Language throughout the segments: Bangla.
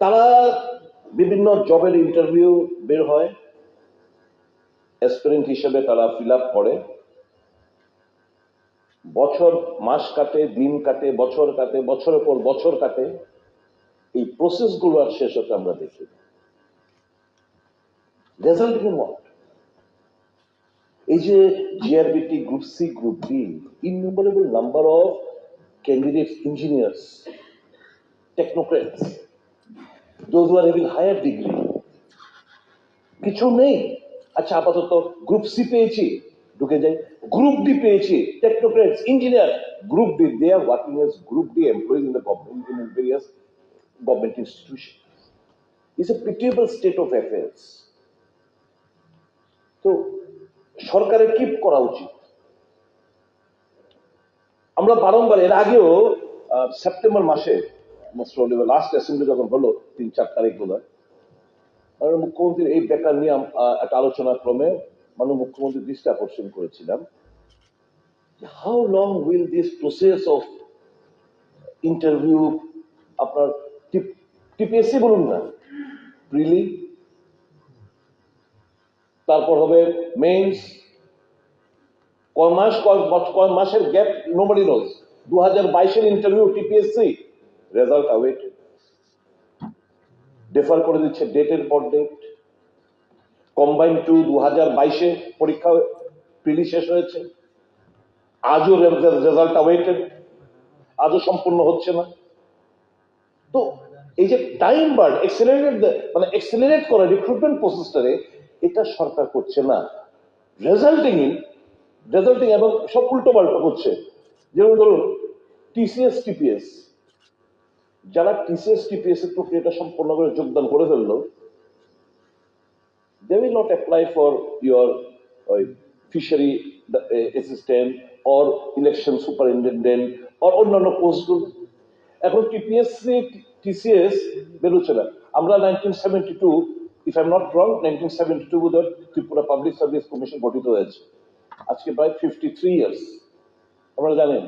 তারা বিভিন্ন জবের ইন্টারভিউ বের হয়। অ্যাসপিরেন্ট হিসেবে তারা ফিল আপ করে। বছর, মাস কাটে, দিন কাটে, বছর কাটে, বছরের পর বছর কাটে। এই প্রসেসগুলো আর শেষ হতে আমরা দেখি রেজাল্ট ইন হোয়াট এই যে GRBT group C group D innumerable number of candidate engineers technocrats those are having higher degree কিছু নেই। আচ্ছা আপাতত গ্রুপ সি পেয়েছি। ঢুকে যাই। গ্রুপ ডি পেয়েছি। Technocrats engineer group D they are working as group D employees in the government in various government institution is a pitiable state of affairs তো সরকারের কি করা উচিত। আমরা বারংবার, এর আগেও সেপ্টেম্বর মাসে লাস্ট অ্যাসেম্বলি যখন হলো, তিন, চার তারিখ বোধ হয় মুখ্যমন্ত্রী এই বেকার নিয়ে একটা আলোচনা ক্রমে মাননীয় মুখ্যমন্ত্রী দৃষ্টি আকর্ষণ করেছিলাম how long will this process of interview আপনার টিপিএসসি বলুন না প্রিলি তারপর হবে মেইনস কয় মাস, কয় মাসের গ্যাপ নোবডি নোজ দু হাজার বাইশের interview TPSC. Result awaited defer করে দিচ্ছে ডেটের পর ডেট কম্বাইন টু দু হাজার বাইশে পরীক্ষা প্রিলি শেষ হয়েছে। আজও রেজাল্ট অ্যাওয়েটেড আজও সম্পূর্ণ হচ্ছে না। তো এই যে টাইম বার্ড এক্সেলারেট মানে এক্সেলারেট করা রিক্রুটমেন্ট প্রসেসটারে এটা সরকার করছে না। রেজাল্টিং ইন রেজাল্টিং এবং সব উল্টো পাল্টো করছে। যেমন ধরুন টিসিএস টিপিএস যারা টিসিএস টিপিএস এর প্রক্রিয়াটা সম্পূর্ণ করে যোগদান করে ফেলল they will not apply for your fishery assistant or election superintendent or অন্যান্য পোস্টগুলো এখন টিপিএসসি টিসিএস বেরোচ্ছে না। আমরা nineteen seventy two if I am not wrong nineteen seventy two বোধ ত্রিপুরা পাবলিক সার্ভিস কমিশন গঠিত হয়েছে। আজকে প্রায় ফিফটি থ্রি ইয়ার্স আপনারা জানেন,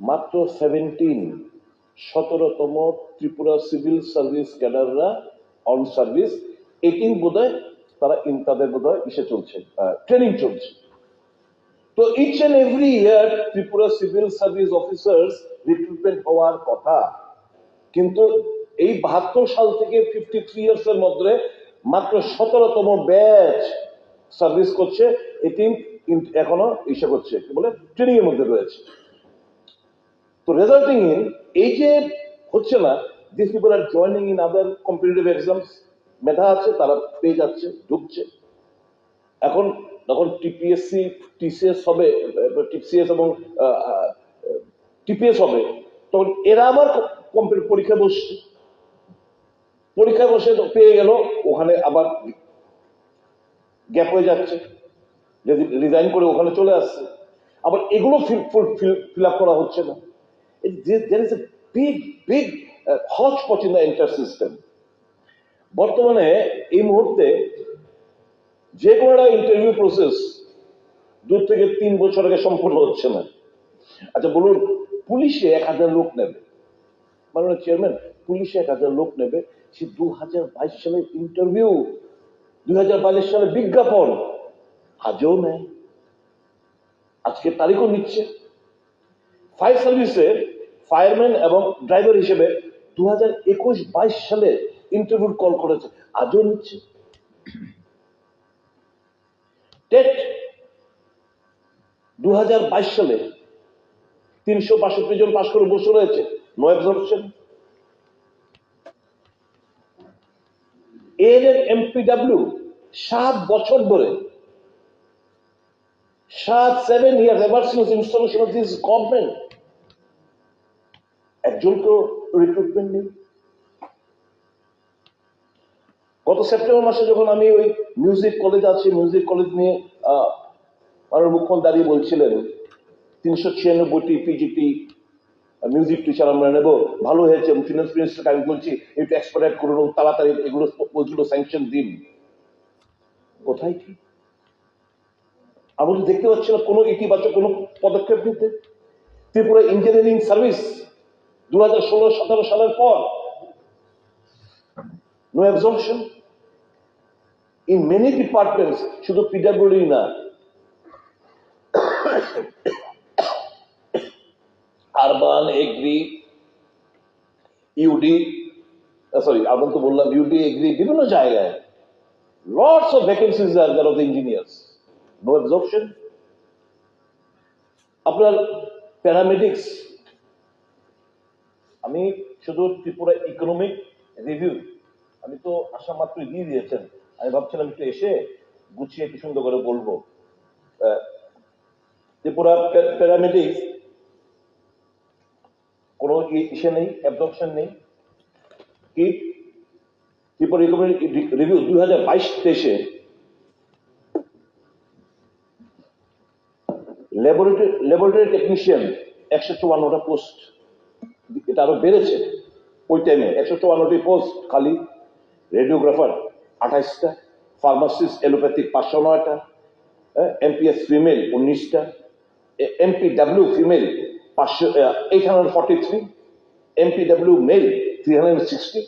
মাত্র সেভেন্টিন সতেরোতম ত্রিপুরা সিভিল সার্ভিস ক্যাডাররা অন সার্ভিস এইটিন বোধহয় তারা ইন তাদের বোধহয় ইসে চলছে ট্রেনিং চলছে। তো each and every year Tripura civil service officers recruitment হওয়ার কথা, কিন্তু এই বাহাত্তর সাল থেকে ফিফটি থ্রি ইয়ার্স এর মধ্যে মাত্র সতেরোতম ব্যাচ সার্ভিস করছে এইটিন এখনও ইসে করছে, কি বলে ট্রেনিং এর মধ্যে রয়েছে। তো রেজাল্টিং ইন এই যে হচ্ছে না this people are joining in other competitive exams মেধা আছে, তারা পেয়ে যাচ্ছে, ঢুকছে। এখন যখন টিপিএসসি টিসিএস হবে টিসিএস এবং টিপিএস হবে, তখন এরা আবার পরীক্ষা বসছে। পরীক্ষা বসে পেয়ে গেল, ওখানে আবার গ্যাপ হয়ে যাচ্ছে রিজাইন করে ওখানে চলে আসছে। আবার এগুলো ফিল আপ করা হচ্ছে না। Is a big big hotchpotch in the enter system বর্তমানে এই মুহূর্তে যে কোনো একটা ইন্টারভিউ প্রসেস দু থেকে তিন বছর আগে সম্পূর্ণ হচ্ছে না। আচ্ছা বলুন, পুলিশে এক হাজার লোক নেবে। মাননীয় চেয়ারম্যান পুলিশে এক হাজার লোক নেবে। সে দু হাজার বাইশ সালে ইন্টারভিউ দুই হাজার বাইশ সালে বিজ্ঞাপন। আজও নেয়। আজকে তারিখও নিচ্ছে। ফায়ার সার্ভিসে ফায়ারম্যান এবং ড্রাইভার হিসেবে দু হাজার একুশ বাইশ সালে ইন্টারভিউ কল করেছে। আজও নিচ্ছে। টেট দু হাজার বাইশ সালে তিনশো বাষট্টি জন পাশ করে বসে রয়েছে। নো অ্যাবজর্পশন এর এমপিডাব্লিউ সাত বছর ধরে, সাত seven year ever since installation of this government একজনকেও recruitment নেই। গত সেপ্টেম্বর মাসে যখন আমি ওই মিউজিক কলেজ আছে মিউজিক কলেজ নিয়ে মাননীয় মুখ্যমন্ত্রী দাঁড়িয়ে বলছিলেন, তিনশো ছিয়ানব্বইটি পিজিটি মিউজিক টিচার আমরা নেব, ভালো হয়েছে ফিনান্স মিনিস্টারকে আমি বলছি, একটু এক্সপার্ট করুন তাড়াতাড়ি এগুলো বলছিল স্যাংশন দিন। কোথায় কি? আমরা তো দেখতে পাচ্ছি না কোনো ইতিবাচক কোনো পদক্ষেপ নিতে। ত্রিপুরা ইঞ্জিনিয়ারিং সার্ভিস দু হাজার সালের পর absorption. In many departments, শুধু পিডাব্লিউডি না আরবান এগ্রি ইউডি সরি তো বললাম ইউডি এগ্রি বিভিন্ন জায়গায় lots of vacancies are there of engineers no absorption আপনার প্যারামেডিক্স আমি শুধু ত্রিপুরা ইকোনমিক রিভিউ আমি তো আশা মাত্র দিয়ে দিয়েছেন। আমি ভাবছিলাম একটু এসে গুছিয়ে একটু সুন্দর করে বলব। ত্রিপুরা প্যারামেডিক্স কোনো ইসে নেই অ্যাবজর্পশন নেই। কি? ত্রিপুরা ইকোনমিক রিভিউ দুই হাজার বাইশ তেইশে ল্যাবরেটরি ল্যাবরেটরি টেকনিশিয়ান একশো চুয়ান্নটা পোস্ট এটা আরও বেড়েছে। ওই টাইমে একশো চুয়ান্নটি পোস্ট খালি রেডিওগ্রাফার আঠাইশটা ফার্মাসিস্ট এলোপ্যাথিক পাঁচশো নয়টা এমপিএস ফিমেল উনিশটা এমপিডাব্লিউ ফিমেল পাঁচশো eight hundred forty three MPW male three hundred sixty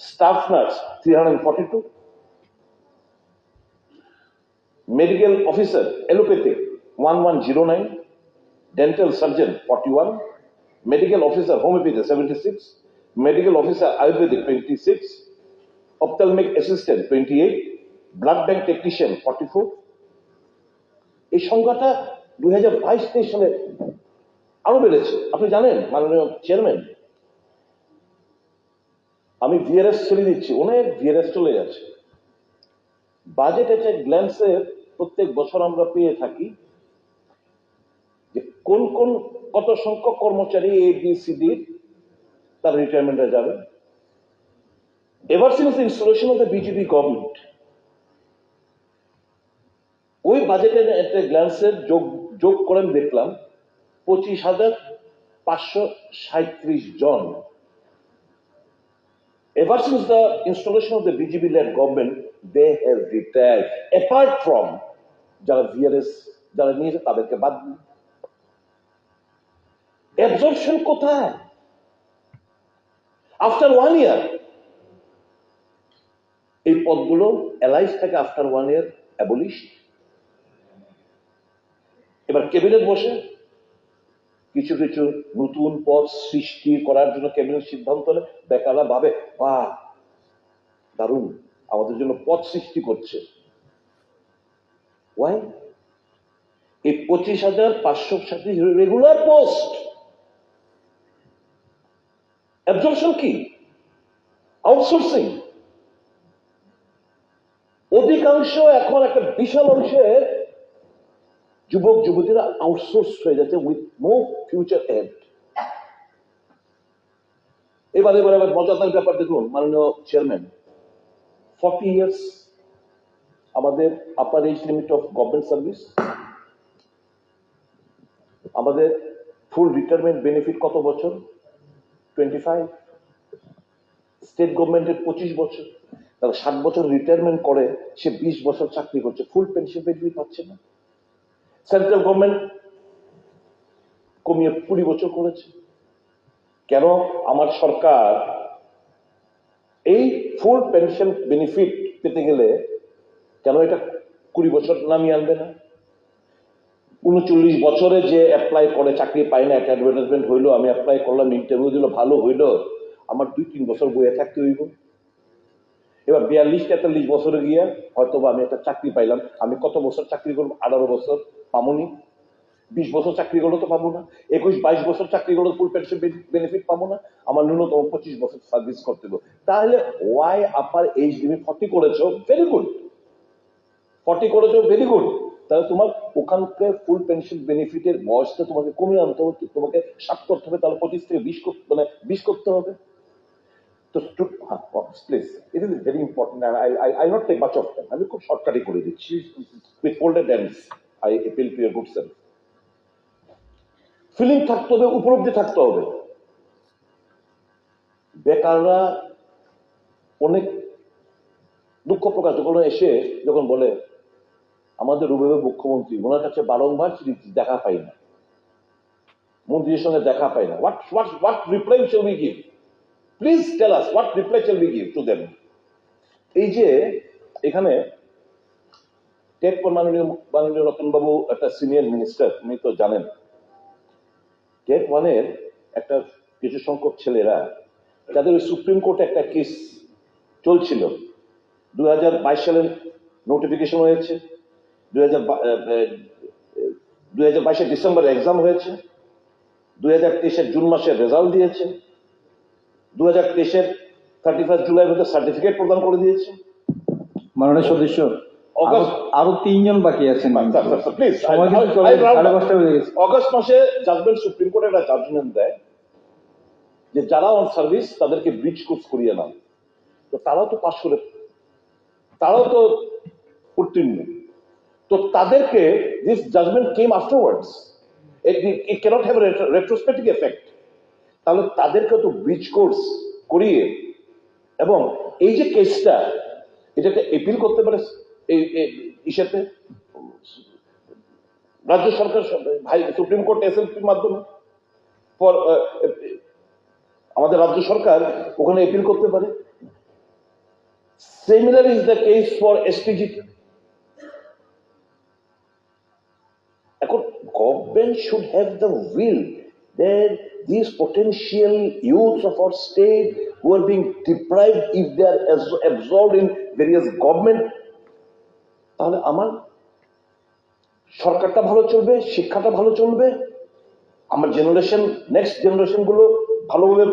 staff nurse three hundred forty two medical officer allopathic 1109 dental forty 41 medical officer homeopathy 76 medical officer, ayurvedic 26 ophthalmic assistant 28 blood bank technician 44 এই সংখ্যাটা দুই হাজার বাইশ তেইশ সালে আরও বেড়েছে। আপনি জানেন, মাননীয় চেয়ারম্যান? আমি ভিআরএস ছেড়ে দিচ্ছি, অনেক ভিআরএস চলে যাচ্ছে। বাজেট একটা গ্ল্যান্সে প্রত্যেক বছর আমরা পেয়ে থাকি যে কোন কোন কত সংখ্যক কর্মচারী এ বি সি ডি তার রিটায়ারমেন্টে যাবে? Ever since installation of the BJP government ওই বাজেটের একটা গ্ল্যান্সের যোগ যোগ করেন দেখলাম পঁচিশ হাজার পাঁচশো সাঁত্রিশ জন। Ever since the installation of the BJP-led government, they have retired. Apart from যারা ভিআরএস যারা নিয়েছে তাদেরকে বাদ দিন অ্যাবজর্পশন কোথায়? আফটার ওয়ান ইয়ার এই পদগুলো অ্যালাইজ থাকে আফটার ওয়ান ইয়ার অ্যাবলিশ এবার ক্যাবিনেট বসে, কিছু কিছু নতুন পদ সৃষ্টি করার জন্য ক্যাবিনেট সিদ্ধান্ত নেয়। বেকাররা ভাবে বাহ দারুণ, আমাদের জন্য পদ সৃষ্টি করছে। ওয়াই এই পঁচিশ হাজার পাঁচশো রেগুলার পোস্ট অ্যাবজর্পশন কি? আউটসোর্সিং অধিকাংশ এখন একটা বিশাল অংশের যুবক, যুবতীরা আউটসোর্স হয়ে যাচ্ছে উইথ নো ফিউচার এন্ড এবার এবার এবার মজাদার ব্যাপার দেখুন, মাননীয় চেয়ারম্যান ফর্টি ইয়ার্স আমাদের upper age limit of government service আমাদের ফুল রিটায়ারমেন্ট বেনিফিট কত বছর? টোয়েন্টি ফাইভ স্টেট গভর্নমেন্টের পঁচিশ বছর তাহলে ষাট বছর রিটায়ারমেন্ট করে, সে বিশ বছর চাকরি করছে। ফুল পেনশন বেনিফিট পাচ্ছে না। সেন্ট্রাল গভর্নমেন্ট কমিয়ে কুড়ি বছর করেছে। কেন? আমার সরকার এই ফুল পেনশন বেনিফিট পেতে গেলে কেন এটা কুড়ি বছর নামিয়ে আনবে না? উনচল্লিশ বছরে যে অ্যাপ্লাই করে, চাকরি পায় না, একটা অ্যাডভার্টাইজমেন্ট হইল, আমি অ্যাপ্লাই করলাম ইন্টারভিউ দিল, ভালো হইল, আমার দুই তিন বছর বইয়ে থাকতে হইব। এবার বিয়াল্লিশ তেতাল্লিশ বছরে গিয়ে হয়তো আমি একটা চাকরি পাইলাম। আমি কত বছর চাকরি করব? আঠারো বছর পামনি। বিশ বছর চাকরি করলে তো পাবো না। একুশ বাইশ বছর চাকরি করলে ফুল পেনশন বেনিফিট পাবো না। আমার ন্যূনতম পঁচিশ বছর সার্ভিস করতে হবে তাহলে why upper age limit forty করেছ? ভেরি গুড ফর্টি করেছ ভেরি গুড তাহলে তোমার ওখানকার ফুল পেনশন বেনিফিটের বয়সটা তোমাকে কমিয়ে আনতে হবে তোমাকে ষাট করতে হবে তাহলে পঁচিশ থেকে বিশ মানে বিশ করতে হবে। তো please it is very important I I I not take much of time আমি খুব শর্টকাটই করে দিচ্ছি। With folded hands I appeal to your good self feeling থাকতে হবে উপলব্ধি থাকতে হবে। বেকাররা অনেক দুঃখ প্রকাশ যখন এসে যখন বলে আমাদের রুবেবে মুখ্যমন্ত্রী, ওনার কাছে বারংবার চিঠি দেখা পাই না। মন্ত্রীর সঙ্গে দেখা পাই না। What what what reply shall we give? Please tell us what reply shall we give to them? এই যে, এখানে টেট মাননীয় মাননীয় রতনবাবু, একটা সিনিয়র মিনিস্টার উনি তো জানেন। টেট ওয়ানের একটা কিছু সংখ্যক ছেলেরা যাদের সুপ্রিম কোর্টে একটা কেস চলছিল। দু হাজার বাইশ সালের নোটিফিকেশন হয়েছে। দুই হাজার বাইশের ডিসেম্বরে এক্সাম হয়েছে দুই হাজার তেইশের জুন মাসে রেজাল্ট দিয়েছে দু হাজার তেইশের থার্টি ফার্স্ট জুলাই মধ্যে সার্টিফিকেট প্রদান করে দিয়েছে। মাননীয় সদস্য অগাস্ট- আরো- তিনজন বাকি আছেন প্লিজ সময় কিন্তু চলে সাড়ে পাঁচটা বেজে গেছে। অগস্ট মাসে জাজমেন্ট সুপ্রিম কোর্ট একটা জাজমেন্ট দেয় যে যারা অন সার্ভিস তাদেরকে ব্রিজ কোর্স করিয়ে নাও। তো তারাও তো পাশ করে তারাও তো উত্তীর্ণ। তো তাদেরকে this judgment came afterwards it cannot have retrospective effect তাহলে তাদেরকে তো ব্রিজ কোর্স করিয়ে এবং এই যে কেসটা এটাকে এপিল করতে পারে এই ইসেতে? রাজ্য সরকার, ভাই, সুপ্রিম কোর্ট এসএলপির মাধ্যমে? পর আমাদের রাজ্য সরকার ওখানে এপিল করতে পারে? Similar is the case for SPG government should have the will that these potential youths of our state who are being deprived, if they are absorbed in various government, তাহলে আমার সরকারটা ভালো চলবে, শিক্ষাটা ভালো চলবে? আমার জেনারেশন নেক্সট জেনারেশনগুলো ভালোভাবে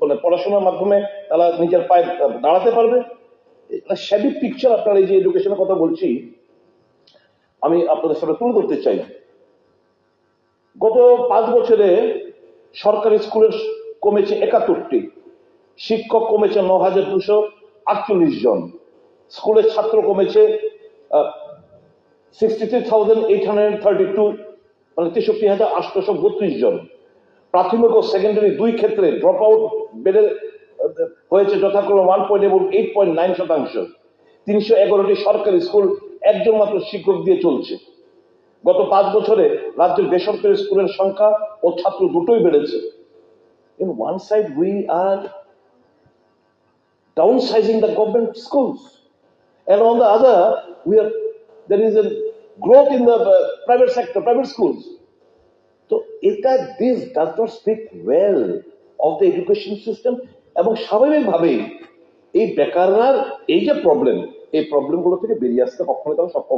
মানে পড়াশোনার মাধ্যমে তারা নিজের পায়ে দাঁড়াতে পারবে? শ্যাবি পিকচার আপনার এই যে এডুকেশনের কথা বলছি, আমি আপনাদের সামনে তুলে ধরতে চাই। গত পাঁচ বছরে সরকারি স্কুলের কমেছে একাত্তরটি। শিক্ষক কমেছে ন হাজার দুশো আটচল্লিশ জন। স্কুলের ছাত্র কমেছে sixty three thousand eight hundred thirty two মানে তেষট্টি হাজার আটশোশো বত্রিশ জন। প্রাথমিক ও সেকেন্ডারি দুই ক্ষেত্রে ড্রপ আউট বেড়ে হয়েছে যথাক্রমে ওয়ান পয়েন্ট এবং এইট পয়েন্ট নাইন শতাংশ। তিনশো এগারোটি সরকারি স্কুল একজন মাত্র শিক্ষক দিয়ে চলছে। গত পাঁচ বছরে রাজ্যের বেসরকারি স্কুলের সংখ্যা ও ছাত্র দুটোই বেড়েছে in one side we are we are, there is a growth in the uh, private sector, private schools. তো এটা this does not of the education system এবং স্বাভাবিকভাবেই এই বেকাররা এই যে প্রবলেম এই প্রবলেমগুলো থেকে বেরিয়ে আসতে কখনোই তারা সক্ষম